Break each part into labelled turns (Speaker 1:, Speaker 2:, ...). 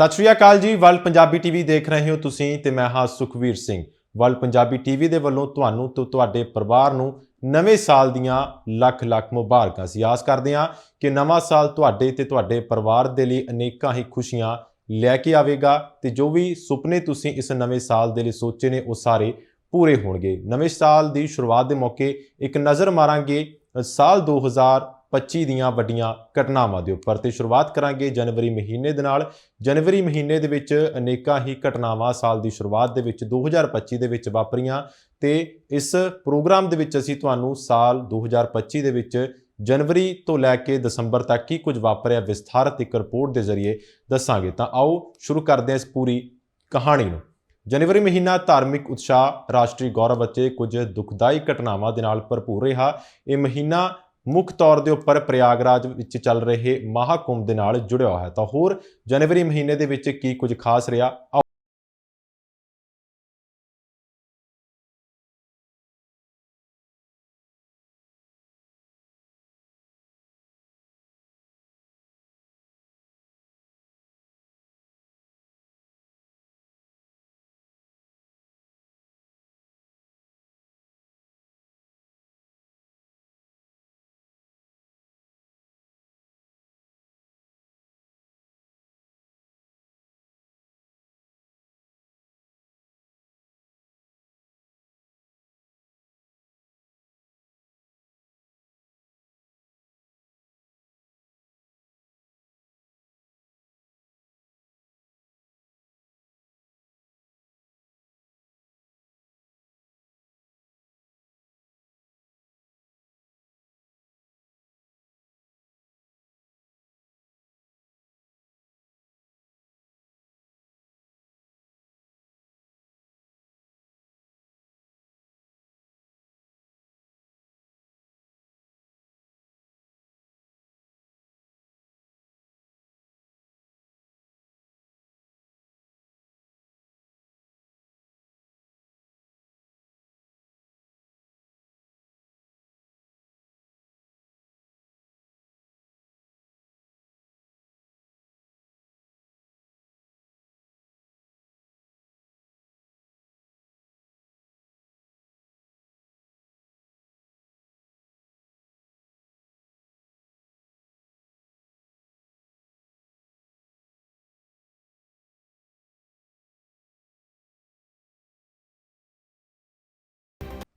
Speaker 1: ਸਤਿ ਸ਼੍ਰੀ ਅਕਾਲ ਜੀ world Punjabi TV ਦੇਖ ਰਹੇ ਹੋ ਤੁਸੀਂ ਤੇ ਮੈਂ ਹਾਂ ਸੁਖਵੀਰ ਸਿੰਘ। ਵਰਲਡ ਪੰਜਾਬੀ ਟੀਵੀ ਦੇ ਵੱਲੋਂ ਤੁਹਾਨੂੰ ਤੇ ਤੁਹਾਡੇ ਪਰਿਵਾਰ ਨੂੰ ਨਵੇਂ ਸਾਲ ਦੀਆਂ ਲੱਖ ਲੱਖ ਮੁਬਾਰਕਾਂ। ਅਸੀਂ ਆਸ ਕਰਦੇ ਹਾਂ ਕਿ ਨਵਾਂ ਸਾਲ ਤੁਹਾਡੇ ਤੇ ਤੁਹਾਡੇ ਪਰਿਵਾਰ ਦੇ ਲਈ ਅਨੇਕਾਂ ਹੀ ਖੁਸ਼ੀਆਂ ਲੈ ਕੇ ਆਵੇਗਾ ਤੇ ਜੋ ਵੀ ਸੁਪਨੇ ਤੁਸੀਂ ਇਸ ਨਵੇਂ ਸਾਲ ਦੇ ਲਈ ਸੋਚੇ ਨੇ ਉਹ ਸਾਰੇ ਪੂਰੇ ਹੋਣਗੇ। ਨਵੇਂ ਸਾਲ ਦੀ ਸ਼ੁਰੂਆਤ ਦੇ ਮੌਕੇ ਇੱਕ ਨਜ਼ਰ ਮਾਰਾਂਗੇ। ਸਾਲ 2000 25 ਦੀਆਂ ਵੱਡੀਆਂ ਘਟਨਾਵਾਂ ਦੇ ਉੱਪਰ ਤੇ ਸ਼ੁਰੂਆਤ ਕਰਾਂਗੇ ਜਨਵਰੀ ਮਹੀਨੇ ਦੇ ਨਾਲ। ਜਨਵਰੀ ਮਹੀਨੇ ਦੇ ਵਿੱਚ ਅਨੇਕਾਂ ਹੀ ਘਟਨਾਵਾਂ ਸਾਲ ਦੀ ਸ਼ੁਰੂਆਤ ਦੇ ਵਿੱਚ 2025 ਦੇ ਵਿੱਚ ਵਾਪਰੀਆਂ ਤੇ ਇਸ ਪ੍ਰੋਗਰਾਮ ਦੇ ਵਿੱਚ ਅਸੀਂ ਤੁਹਾਨੂੰ ਸਾਲ 2025 ਦੇ ਵਿੱਚ ਜਨਵਰੀ ਤੋਂ ਲੈ ਕੇ ਦਸੰਬਰ ਤੱਕ ਕੀ ਕੁਝ ਵਾਪਰਿਆ ਵਿਸਥਾਰਤ ਇੱਕ ਰਿਪੋਰਟ ਦੇ ਜ਼ਰੀਏ ਦੱਸਾਂਗੇ। ਤਾਂ ਆਓ ਸ਼ੁਰੂ ਕਰਦੇ ਹਾਂ ਇਸ ਪੂਰੀ ਕਹਾਣੀ ਨੂੰ। ਜਨਵਰੀ ਮਹੀਨਾ ਧਾਰਮਿਕ ਉਤਸ਼ਾਹ, ਰਾਸ਼ਟਰੀ ਗੌਰਵ ਅਤੇ ਕੁਝ ਦੁਖਦਾਈ ਘਟਨਾਵਾਂ ਦੇ ਨਾਲ ਭਰਪੂਰ ਰਿਹਾ। ਇਹ ਮਹੀਨਾ ਮੁੱਖ ਤੌਰ ਦੇ ਉੱਪਰ ਪ੍ਰਯਾਗਰਾਜ ਵਿੱਚ ਚੱਲ ਰਹੇ ਮਹਾਕੁੰਭ ਦੇ ਨਾਲ ਜੁੜਿਆ ਹੋਇਆ ਹੈ। ਤਾਂ ਹੋਰ ਜਨਵਰੀ ਮਹੀਨੇ ਦੇ ਵਿੱਚ ਕੀ ਕੁਝ ਖਾਸ ਰਿਹਾ?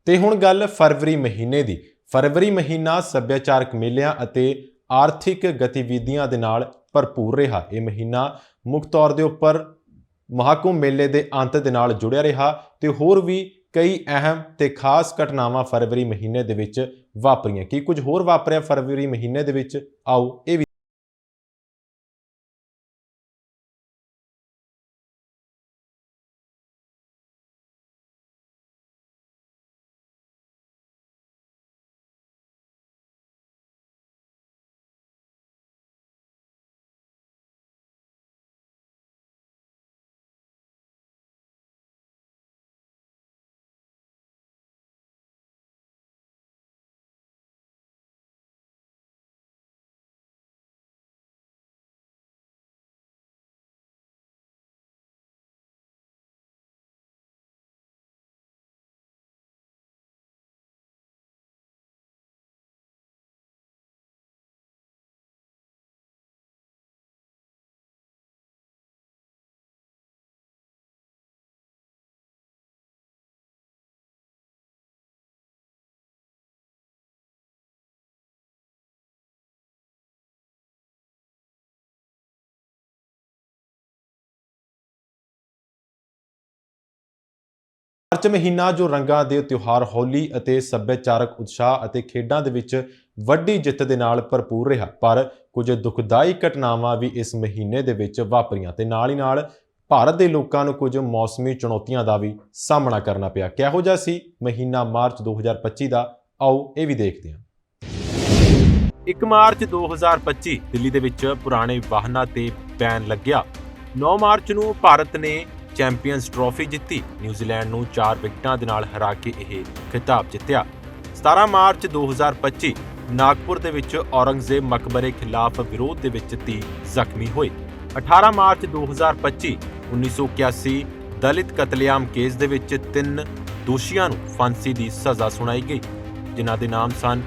Speaker 1: ਤੇ ਹੁਣ ਗੱਲ ਫਰਵਰੀ ਮਹੀਨੇ ਦੀ। ਫਰਵਰੀ ਮਹੀਨਾ ਸੱਭਿਆਚਾਰਕ ਮੇਲਿਆਂ ਅਤੇ ਆਰਥਿਕ ਗਤੀਵਿਧੀਆਂ ਦੇ ਨਾਲ ਭਰਪੂਰ ਰਿਹਾ। ਇਹ ਮਹੀਨਾ ਮੁੱਖ ਤੌਰ ਦੇ ਉੱਪਰ ਮਹਾਕੁੰਭ ਮੇਲੇ ਦੇ ਅੰਤ ਦੇ ਨਾਲ ਜੁੜਿਆ ਰਿਹਾ ਤੇ ਹੋਰ ਵੀ ਕਈ ਅਹਿਮ ਤੇ ਖਾਸ ਘਟਨਾਵਾਂ ਫਰਵਰੀ ਮਹੀਨੇ ਦੇ ਵਿੱਚ ਵਾਪਰੀਆਂ। ਕੀ ਕੁਝ ਹੋਰ ਵਾਪਰਿਆ ਫਰਵਰੀ ਮਹੀਨੇ ਦੇ ਵਿੱਚ? ਆਓ, ਇਹ ਮਾਰਚ ਮਹੀਨਾ ਜੋ ਰੰਗਾਂ ਦੇ ਤਿਉਹਾਰ ਹੋਲੀ ਅਤੇ ਸੱਭਿਆਚਾਰਕ ਉਤਸ਼ਾਹ ਅਤੇ ਖੇਡਾਂ ਦੇ ਵਿੱਚ ਵੱਡੀ ਜਿੱਤ ਦੇ ਨਾਲ ਭਰਪੂਰ ਰਿਹਾ, ਪਰ ਕੁਝ ਦੁਖਦਾਈ ਘਟਨਾਵਾਂ ਵੀ ਇਸ ਮਹੀਨੇ ਦੇ ਵਿੱਚ ਵਾਪਰੀਆਂ ਤੇ ਨਾਲ ਹੀ ਨਾਲ ਭਾਰਤ ਦੇ ਲੋਕਾਂ ਨੂੰ ਕੁਝ ਮੌਸਮੀ ਚੁਣੌਤੀਆਂ ਦਾ ਵੀ ਸਾਹਮਣਾ ਕਰਨਾ ਪਿਆ। ਕਿਹੋ ਜਿਹਾ ਸੀ ਮਹੀਨਾ ਮਾਰਚ 2025 ਦਾ? ਆਓ ਇਹ ਵੀ ਦੇਖਦੇ ਹਾਂ। 1 ਮਾਰਚ 2025 ਦਿੱਲੀ ਦੇ ਵਿੱਚ ਪੁਰਾਣੇ ਵਾਹਨਾਂ ਤੇ ਬੈਨ ਲੱਗਿਆ। 9 ਮਾਰਚ ਨੂੰ ਭਾਰਤ ਨੇ ਚੈਂਪੀਅਨਸ ਟਰਾਫੀ ਜਿੱਤੀ, ਨਿਊਜ਼ੀਲੈਂਡ ਨੂੰ 4 ਵਿਕਟਾਂ ਦੇ ਨਾਲ ਹਰਾ ਕੇ ਇਹ ਖਿਤਾਬ ਜਿੱਤਿਆ। 17 ਮਾਰਚ 2025 ਨਾਗਪੁਰ ਦੇ ਵਿੱਚ ਔਰੰਗਜ਼ੇਬ ਮਕਬਰੇ ਖਿਲਾਫ ਵਿਰੋਧ ਦੇ ਵਿੱਚ 30 ਜ਼ਖਮੀ ਹੋਏ 18 ਮਾਰਚ 2025 1981 ਦਲਿਤ ਕਤਲੇਆਮ ਕੇਸ ਦੇ ਵਿੱਚ ਤਿੰਨ ਦੋਸ਼ੀਆਂ ਨੂੰ ਫਾਂਸੀ ਦੀ ਸਜ਼ਾ ਸੁਣਾਈ ਗਈ, ਜਿਨ੍ਹਾਂ ਦੇ ਨਾਮ ਸਨ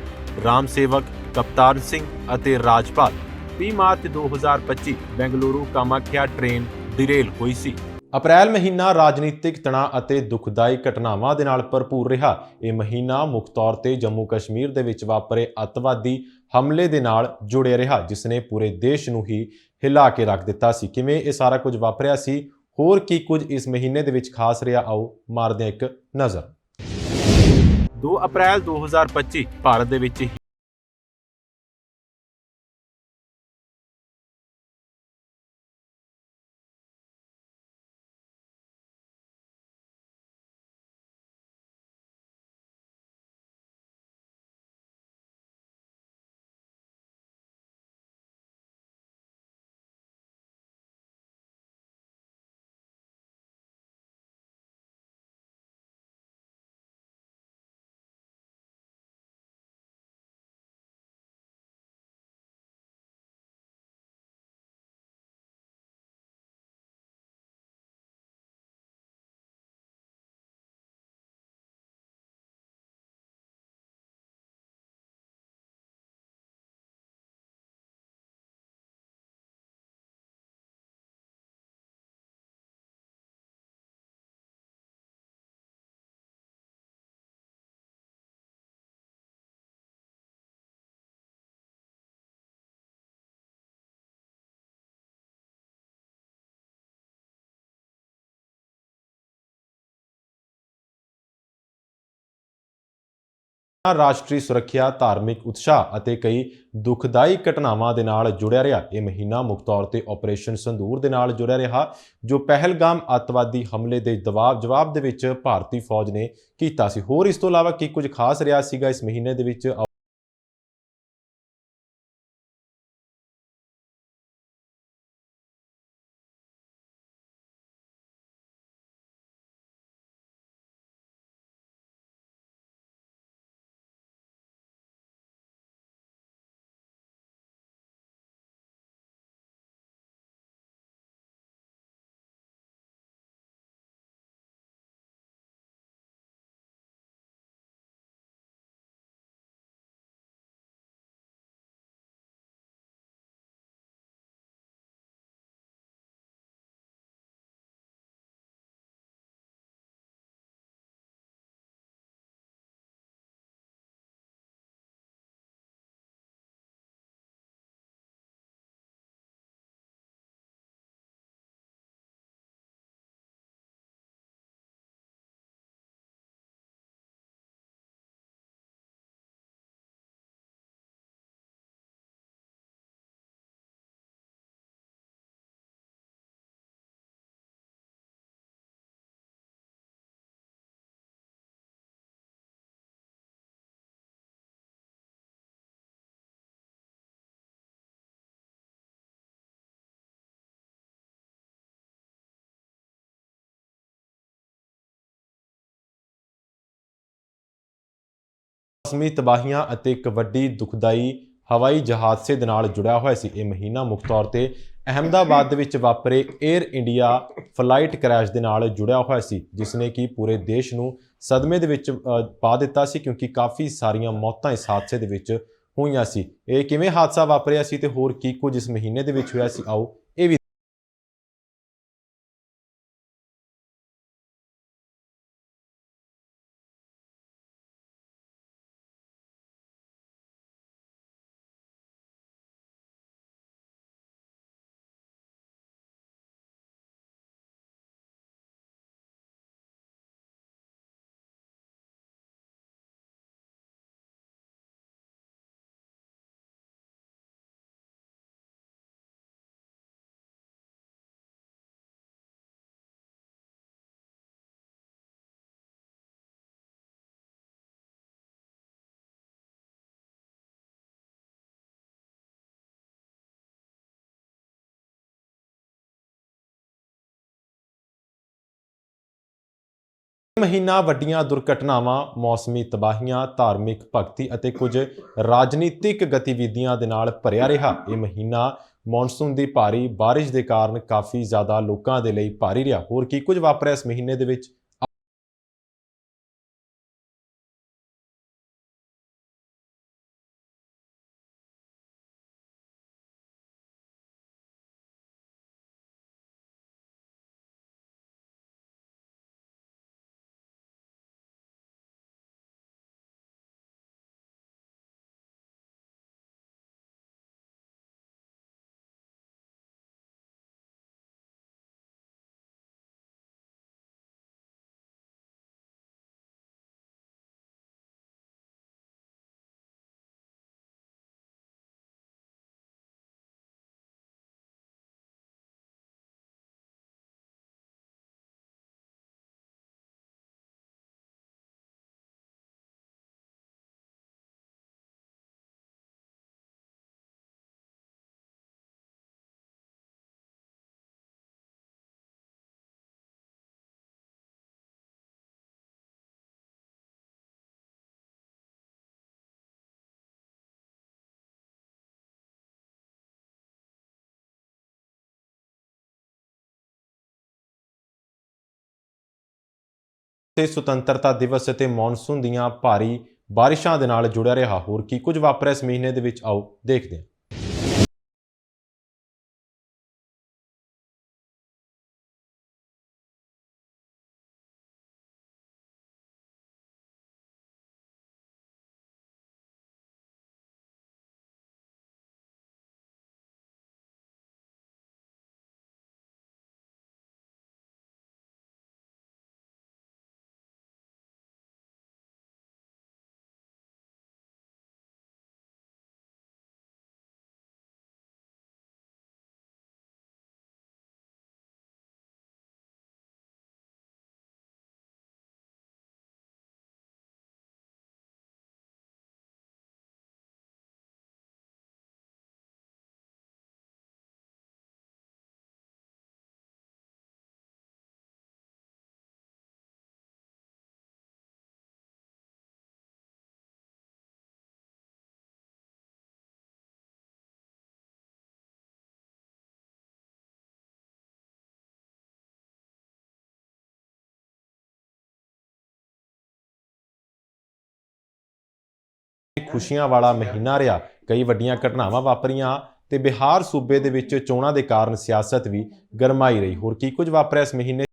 Speaker 1: ਰਾਮ ਸੇਵਕ, ਕਪਤਾਨ ਸਿੰਘ ਅਤੇ Rajpal. 20 March 2025 Bengaluru Kamakhya train derail ਹੋਈ ਸੀ। ਅਪ੍ਰੈਲ ਮਹੀਨਾ ਰਾਜਨੀਤਿਕ ਤਣਾਅ ਅਤੇ ਦੁਖਦਾਈ ਘਟਨਾਵਾਂ ਦੇ ਨਾਲ ਭਰਪੂਰ ਰਿਹਾ। ਇਹ ਮਹੀਨਾ ਮੁੱਖ ਤੌਰ ਤੇ ਜੰਮੂ ਕਸ਼ਮੀਰ ਦੇ ਵਿੱਚ ਵਾਪਰੇ ਅੱਤਵਾਦੀ ਹਮਲੇ ਦੇ ਨਾਲ ਜੁੜਿਆ ਰਿਹਾ ਜਿਸ ਨੇ ਪੂਰੇ ਦੇਸ਼ ਨੂੰ ਹੀ ਹਿਲਾ ਕੇ ਰੱਖ ਦਿੱਤਾ ਸੀ। ਕਿਵੇਂ ਇਹ ਸਾਰਾ ਕੁਝ ਵਾਪਰਿਆ ਸੀ? ਹੋਰ ਕੀ ਕੁਝ ਇਸ ਮਹੀਨੇ ਦੇ ਵਿੱਚ ਖਾਸ ਰਿਹਾ? ਆਓ ਮਾਰਦੇ ਇੱਕ ਨਜ਼ਰ। 2 ਅਪ੍ਰੈਲ 2025 ਭਾਰਤ ਦੇ ਵਿੱਚ ਰਾਸ਼ਟਰੀ ਸੁਰੱਖਿਆ, ਧਾਰਮਿਕ ਉਤਸ਼ਾਹ ਅਤੇ ਕਈ ਦੁਖਦਾਈ ਘਟਨਾਵਾਂ ਦੇ ਨਾਲ ਜੁੜਿਆ ਰਿਹਾ। ਇਹ ਮਹੀਨਾ ਮੁੱਖ ਤੌਰ ਤੇ ਆਪਰੇਸ਼ਨ ਸੰਧੂਰ ਦੇ ਨਾਲ ਜੁੜਿਆ ਰਿਹਾ, ਜੋ ਪਹਿਲਗਾਮ ਅੱਤਵਾਦੀ ਹਮਲੇ ਦੇ ਦਬਾਅ ਜਵਾਬ ਦੇ ਵਿੱਚ ਭਾਰਤੀ ਫੌਜ ਨੇ ਕੀਤਾ ਸੀ। ਹੋਰ ਇਸ ਤੋਂ ਇਲਾਵਾ ਕੀ ਕੁਝ ਖਾਸ ਰਿਹਾ ਸੀਗਾ ਇਸ ਮਹੀਨੇ ਦੇ ਵਿੱਚ? ਮੌਸਮੀ ਤਬਾਹੀਆਂ ਅਤੇ ਇੱਕ ਵੱਡੀ ਦੁਖਦਾਈ ਹਵਾਈ ਜਹਾਦਸੇ ਦੇ ਨਾਲ ਜੁੜਿਆ ਹੋਇਆ ਸੀ। ਇਹ ਮਹੀਨਾ ਮੁੱਖ ਤੌਰ ਤੇ ਅਹਮਦਾਬਾਦ ਦੇ ਵਿੱਚ ਵਾਪਰੇ 에ਅਰ ਇੰਡੀਆ ਫਲਾਈਟ ਕ੍ਰੈਸ਼ ਦੇ ਨਾਲ ਜੁੜਿਆ ਹੋਇਆ ਸੀ ਜਿਸ ਨੇ ਕਿ ਪੂਰੇ ਦੇਸ਼ ਨੂੰ ਸਦਮੇ ਦੇ ਵਿੱਚ ਪਾ ਦਿੱਤਾ ਸੀ ਕਿਉਂਕਿ ਕਾਫੀ ਸਾਰੀਆਂ ਮੌਤਾਂ ਇਸ ਹਾਦਸੇ ਦੇ ਵਿੱਚ ਹੋਈਆਂ ਸੀ। ਇਹ ਕਿਵੇਂ ਹਾਦਸਾ ਵਾਪਰਿਆ ਸੀ ਤੇ ਹੋਰ ਕੀ ਕੁਝ ਇਸ ਮਹੀਨੇ ਦੇ ਵਿੱਚ ਹੋਇਆ ਸੀ? ਆਓ ਮਹੀਨਾ ਵੱਡੀਆਂ ਦੁਰਘਟਨਾਵਾਂ, ਮੌਸਮੀ ਤਬਾਹੀਆਂ, ਧਾਰਮਿਕ ਭਗਤੀ ਅਤੇ ਕੁਝ ਰਾਜਨੀਤਿਕ ਗਤੀਵਿਧੀਆਂ ਦੇ ਨਾਲ ਭਰਿਆ ਰਿਹਾ। ਇਹ ਮਹੀਨਾ ਮੌਨਸੂਨ ਦੀ ਭਾਰੀ ਬਾਰਿਸ਼ ਦੇ ਕਾਰਨ ਕਾਫੀ ਜ਼ਿਆਦਾ ਲੋਕਾਂ ਦੇ ਲਈ ਭਾਰੀ ਰਿਹਾ। ਹੋਰ ਕੀ ਕੁਝ ਵਾਪਰਿਆ ਇਸ ਮਹੀਨੇ ਦੇ ਵਿੱਚ? ਤੇ ਸੁਤੰਤਰਤਾ ਦਿਵਸ ਅਤੇ ਮੌਨਸੂਨ ਦੀਆਂ ਭਾਰੀ ਬਾਰਿਸ਼ਾਂ ਦੇ ਨਾਲ ਜੁੜਿਆ ਰਿਹਾ ਹੋਰ ਕੀ। ਕੁਝ ਵਾਪਰਿਆ ਇਸ ਮਹੀਨੇ ਦੇ ਵਿੱਚ, ਆਓ ਦੇਖਦੇ ਹਾਂ। ਖੁਸ਼ੀਆਂ ਵਾਲਾ ਮਹੀਨਾ ਰਿਹਾ। ਕਈ ਵੱਡੀਆਂ ਘਟਨਾਵਾਂ ਵਾਪਰੀਆਂ ਤੇ ਬਿਹਾਰ ਸੂਬੇ ਦੇ ਵਿੱਚ ਚੋਣਾਂ ਦੇ ਕਾਰਨ ਸਿਆਸਤ ਵੀ ਗਰਮਾਈ ਰਹੀ। ਹੋਰ ਕੀ ਕੁਝ ਵਾਪਰਿਆ ਇਸ ਮਹੀਨੇ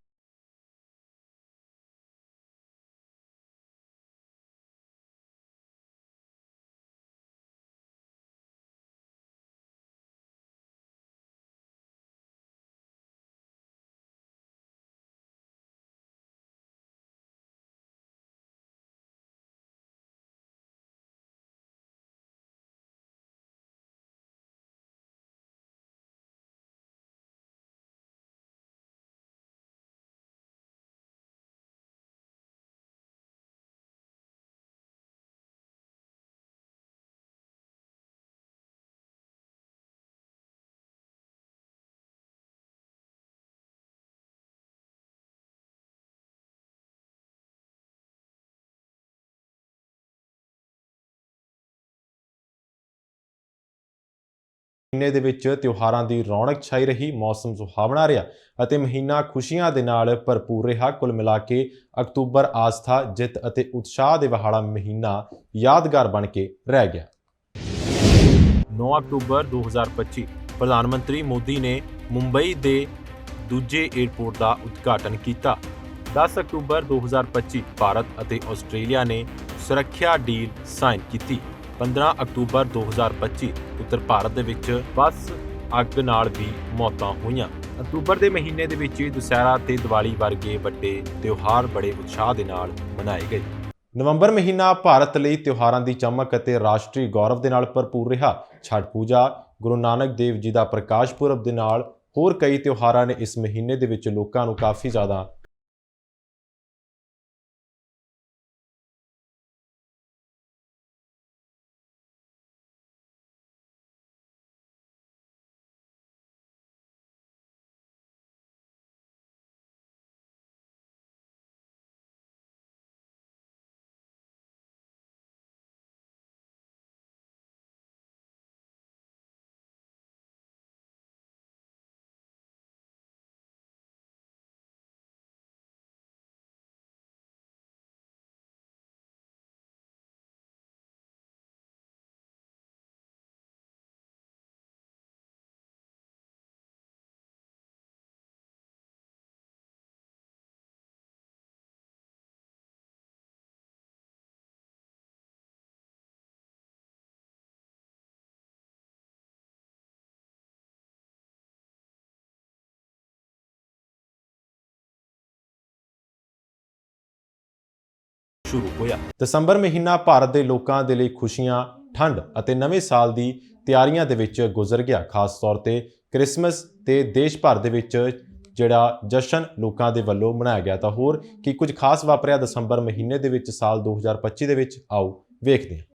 Speaker 1: ਮਹੀਨੇ ਦੇ ਵਿੱਚ ਤਿਉਹਾਰਾਂ ਦੀ ਰੌਣਕ ਛਾਈ ਰਹੀ, ਮੌਸਮ ਸੁਹਾਵਣਾ ਰਿਹਾ ਅਤੇ ਮਹੀਨਾ ਖੁਸ਼ੀਆਂ ਦੇ ਨਾਲ ਭਰਪੂਰ ਰਿਹਾ। ਕੁੱਲ ਮਿਲਾ ਕੇ ਅਕਤੂਬਰ ਆਸਥਾ, ਜਿੱਤ ਅਤੇ ਉਤਸ਼ਾਹ ਦੇ ਵਹਾਲਾ ਮਹੀਨਾ ਯਾਦਗਾਰ ਬਣ ਕੇ ਰਹਿ ਗਿਆ। 9 ਅਕਤੂਬਰ 2025 ਪ੍ਰਧਾਨ ਮੰਤਰੀ ਮੋਦੀ ਨੇ ਮੁੰਬਈ ਦੇ ਦੂਜੇ 에ਅਰਪੋਰਟ ਦਾ ਉਦਘਾਟਨ ਕੀਤਾ। 10 ਅਕਤੂਬਰ 2025 ਭਾਰਤ ਅਤੇ ਆਸਟ੍ਰੇਲੀਆ ਨੇ ਸੁਰੱਖਿਆ ਡੀਲ ਸਾਈਨ ਕੀਤੀ। 15 ਅਕਤੂਬਰ 2025 ਉੱਤਰ ਭਾਰਤ ਦੇ ਵਿੱਚ ਬੱਸ ਅੱਗ ਨਾਲ ਵੀ ਮੌਤਾਂ ਹੋਈਆਂ। ਅਕਤੂਬਰ ਦੇ ਮਹੀਨੇ ਦੇ ਵਿੱਚ ਦੁਸਹਿਰਾ ਤੇ ਦੀਵਾਲੀ ਵਰਗੇ ਵੱਡੇ ਤਿਉਹਾਰ ਬੜੇ ਉਤਸ਼ਾਹ ਦੇ ਨਾਲ ਮਨਾਏ ਗਏ। ਨਵੰਬਰ ਮਹੀਨਾ ਭਾਰਤ ਲਈ ਤਿਉਹਾਰਾਂ ਦੀ ਚਮਕ ਅਤੇ ਰਾਸ਼ਟਰੀ ਗੌਰਵ ਦੇ ਨਾਲ ਭਰਪੂਰ ਰਿਹਾ। ਛਠ ਪੂਜਾ, ਗੁਰੂ ਨਾਨਕ ਦੇਵ ਜੀ ਦਾ ਪ੍ਰਕਾਸ਼ ਪੁਰਬ ਦੇ ਨਾਲ ਹੋਰ ਕਈ ਤਿਉਹਾਰਾਂ ਨੇ ਇਸ ਮਹੀਨੇ ਦੇ ਵਿੱਚ ਲੋਕਾਂ ਨੂੰ ਕਾਫੀ ਜ਼ਿਆਦਾ
Speaker 2: ਸ਼ੁਰੂ ਹੋਇਆ।
Speaker 1: ਦਸੰਬਰ ਮਹੀਨਾ ਭਾਰਤ ਦੇ ਲੋਕਾਂ ਦੇ ਲਈ ਖੁਸ਼ੀਆਂ ਠੰਡ ਅਤੇ ਨਵੇਂ ਸਾਲ ਦੀ ਤਿਆਰੀਆਂ ਦੇ ਵਿੱਚ ਗੁਜ਼ਰ ਗਿਆ, ਖਾਸ ਤੌਰ ਤੇ ਕ੍ਰਿਸਮਸ ਤੇ ਦੇਸ਼ ਭਰ ਦੇ ਵਿੱਚ ਜਿਹੜਾ ਜਸ਼ਨ ਲੋਕਾਂ ਦੇ ਵੱਲੋਂ ਮਨਾਇਆ ਗਿਆ। ਤਾਂ ਹੋਰ ਕੀ ਕੁਝ ਖਾਸ ਵਾਪਰਿਆ ਦਸੰਬਰ ਮਹੀਨੇ ਦੇ ਵਿੱਚ, ਸਾਲ 2025 ਦੇ ਵਿੱਚ? ਆਓ ਵੇਖਦੇ ਹਾਂ।